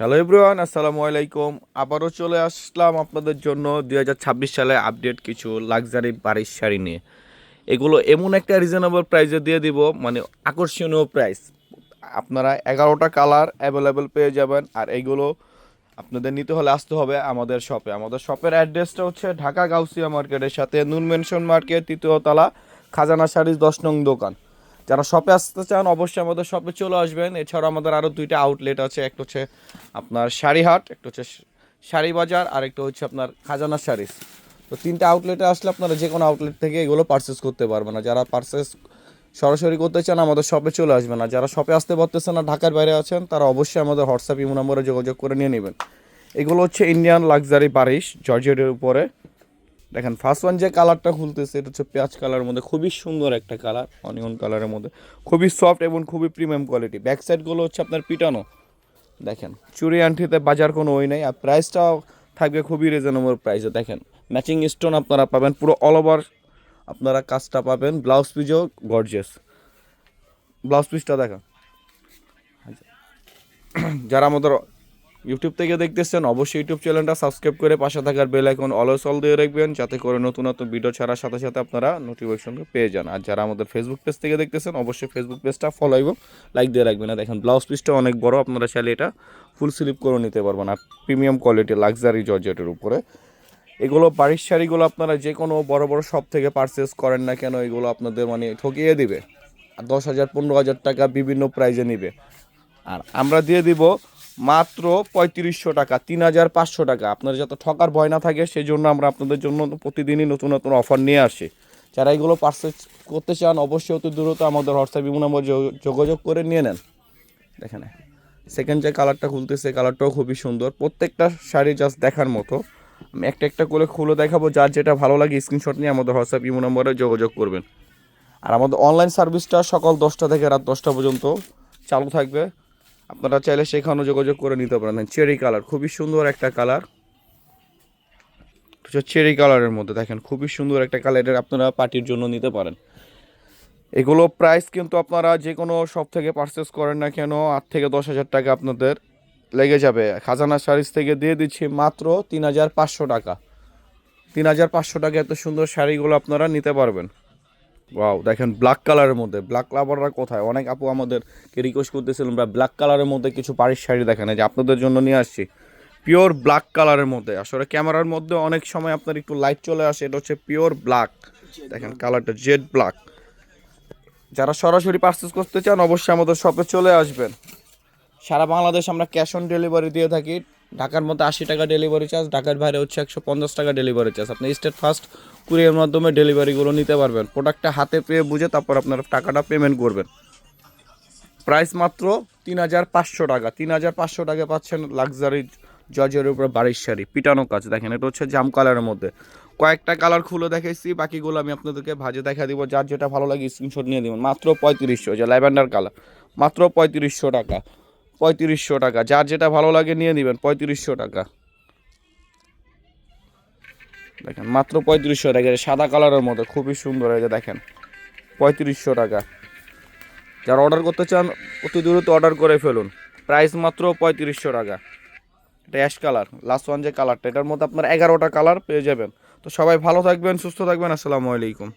Hello everyone আসসালামু আলাইকুম আবারও চলে আসলাম আপনাদের জন্য দু হাজার ছাব্বিশ সালে আপডেট কিছু লাক্সারি বাড়ির শাড়ি নিয়ে। এগুলো এমন একটা রিজনেবল প্রাইসে দিয়ে দিব মানে আকর্ষণীয় প্রাইস আপনারা এগারোটা কালার অ্যাভেলেবেল পেয়ে যাবেন, আর এইগুলো আপনাদের নিতে হলে আসতে হবে আমাদের শপে আমাদের শপের অ্যাড্রেসটা হচ্ছে ঢাকা গাউসিয়া মার্কেটের সাথে নুন মেনশন মার্কেট তৃতীয় তলা, খাজানা শাড়ির দশ নং দোকান। যারা শপে আসতে চান, অবশ্যই আমাদের শপে চলে আসবেন। এছাড়া আমাদের আরও দুইটা আউটলেট আছে, একটা হচ্ছে আপনার শাড়িহাট একটা হচ্ছে শাড়ি বাজার আর একটা হচ্ছে আপনার খাজানা শাড়িস তো তিনটা আউটলেটে আসলে আপনারা যে কোনো আউটলেট থেকে এগুলো পারচেস করতে পারবেন না। যারা পারচেস সরাসরি করতে চান, আমাদের শপে চলে আসবেন না। যারা শপে আসতে পারতেছেন না, ঢাকার বাইরে আছেন, তারা অবশ্যই আমাদের হোয়াটসঅ্যাপ ইমো নম্বরে যোগাযোগ করে নিয়ে নেবেন। এগুলো হচ্ছে ইন্ডিয়ান লাক্সারি বারিশ জর্জেটের উপরে। দেখেন ফার্স্ট ওয়ান যে কালারটা খুলতেছে, এটা হচ্ছে পেঁয়াজ কালারের মধ্যে, খুবই সুন্দর একটা কালার অনিয়ন কালারের মধ্যে। খুবই সফট এবং খুবই প্রিমিয়াম কোয়ালিটি ব্যাক সাইডগুলো হচ্ছে আপনার পিটানো। দেখেন, চুরি আন্টিতে বাজার কোনো ওই নেই, আর প্রাইসটাও থাকবে খুবই রিজনেবল প্রাইসে দেখেন ম্যাচিং স্টোন আপনারা পাবেন, পুরো অল ওভার আপনারা কাজটা পাবেন। ব্লাউজ পিসও গর্জেস ব্লাউজ পিসটা দেখেন। যারা আমাদের ইউটিউব থেকে দেখতেছেন, অবশ্যই ইউটিউব চ্যানেলটা সাবস্ক্রাইব করে পাশে থাকার বেল আইকন অলওয়েজ অল দিয়ে রাখবেন, যাতে করে নতুন নতুন ভিডিও ছাড়ার সাথে সাথে আপনারা নোটিফিকেশন পেয়ে যান। আর যারা আমাদের ফেসবুক পেজ থেকে দেখতেছেন, অবশ্যই ফেসবুক পেজটা ফলো এবং লাইক দিয়ে রাখবেন। দেখেন ব্লাউজ পিসটা অনেক বড়, আপনারা চাইলে এটা ফুল স্লিপ করে নিতে পারবেন। আর প্রিমিয়াম কোয়ালিটি লাক্সারি জর্জেটের উপরে। এগুলো বাড়ির শাড়িগুলো আপনারা যে কোনো বড় বড় শপ থেকে পারচেস করেন না কেন, এগুলো আপনাদের মানে ঠকিয়ে দিবে। আর দশ হাজার, পনেরো হাজার টাকা বিভিন্ন প্রাইজে নিবে। আর আমরা দিয়ে দিব মাত্র পঁয়ত্রিশশো টাকা, তিন হাজার পাঁচশো টাকা। আপনার যাতে ঠকার ভয় না থাকে সেই জন্য আমরা আপনাদের জন্য প্রতিদিনই নতুন নতুন অফার নিয়ে আসি। যারা এগুলো পারচেস করতে চান, অবশ্যই অতি দ্রুত আমাদের হোয়াটসঅ্যাপ ইমো নম্বর যোগ- যোগাযোগ করে নিয়ে নেন। দেখেন সেকেন্ড যে কালারটা খুলতেছে কালারটাও খুবই সুন্দর। প্রত্যেকটা শাড়ি জাস্ট দেখার মতো। আমি একটা একটা করে খুলে দেখাবো, যার যেটা ভালো লাগে স্ক্রিনশট নিয়ে আমাদের হোয়াটসঅ্যাপ ইমো নম্বরে যোগাযোগ করবেন। আর আমাদের অনলাইন সার্ভিসটা সকাল দশটা থেকে রাত দশটা পর্যন্ত চালু থাকবে। আপনারা চাইলে সেখানেও যোগাযোগ করে নিতে পারেন। চেরি কালার, খুবই সুন্দর একটা কালার। চেরি কালারের মধ্যে দেখেন, খুবই সুন্দর একটা কালারের আপনারা পার্টির জন্য নিতে পারেন। এগুলো প্রাইস কিন্তু আপনারা যে কোনো শপ থেকে পারচেস করেন না কেন, আট থেকে দশ হাজার টাকা আপনাদের লেগে যাবে। খাজানা শাড়িস থেকে দিয়ে দিচ্ছি মাত্র তিন হাজার পাঁচশো টাকা। তিন হাজার পাঁচশো টাকা এত সুন্দর শাড়িগুলো আপনারা নিতে পারবেন। ওয়াও দেখেন ব্ল্যাক কালারের মধ্যে ব্ল্যাক লাভাররা কোথায়? অনেক আপু আমাদেরকে রিকোয়েস্ট করতেছিলেন বা ব্ল্যাক কালারের মধ্যে কিছু বাড়ির শাড়ি দেখেন। যে আপনাদের জন্য নিয়ে আসছি। পিওর ব্ল্যাক কালারের মধ্যে। আসলে ক্যামেরার মধ্যে অনেক সময় আপনার একটু লাইট চলে আসে, এটা হচ্ছে পিওর ব্ল্যাক দেখেন কালারটা জেড ব্ল্যাক যারা সরাসরি পারচেস করতে চান, অবশ্যই আমাদের শপে চলে আসবেন। সারা বাংলাদেশ আমরা ক্যাশ অন ডেলিভারি দিয়ে থাকি। ঢাকার মধ্যে আশি টাকা ডেলিভারি চার্জ ঢাকার বাইরে হচ্ছে একশো পঞ্চাশ টাকা ডেলিভারি চার্জ আপনি স্টেট ফার্স্ট কুরিয়ার মাধ্যমে ডেলিভারিগুলো নিতে পারবেন। প্রোডাক্টটা হাতে পেয়ে বুঝে তারপর আপনার টাকাটা পেমেন্ট করবেন। প্রাইস মাত্র তিন হাজার পাঁচশো টাকা। তিন হাজার পাঁচশো টাকা পাচ্ছেন লাক্সারি জর্জের উপরে বাড়ির শাড়ি, পিটানো কাজ। দেখেন, এটা হচ্ছে জাম কালারের মধ্যে। কয়েকটা কালার খুলে দেখাইছি, বাকিগুলো আমি আপনাদেরকে ভাজে দেখা দিব। যার যেটা ভালো লাগে স্ক্রিনশট নিয়ে দেবেন। মাত্র পঁয়ত্রিশশো যে ল্যাভেন্ডার কালার মাত্র পঁয়ত্রিশশো টাকা। পঁয়ত্রিশশো টাকা। যার যেটা ভালো লাগে নিয়ে নেবেন, পঁয়ত্রিশশো টাকা। দেখেন, মাত্র পঁয়ত্রিশশো টাকা। সাদা কালারের মতো খুবই সুন্দর যে দেখেন, পঁয়ত্রিশশো টাকা। যারা অর্ডার করতে চান, অতি দ্রুত অর্ডার করে ফেলুন। প্রাইস মাত্র পঁয়ত্রিশশো টাকা। এটা অ্যাশ কালার লাস্ট ওয়ান যে কালারটা এটার মধ্যে আপনার এগারোটা কালার পেয়ে যাবেন। তো সবাই ভালো থাকবেন, সুস্থ থাকবেন, আসসালামু আলাইকুম।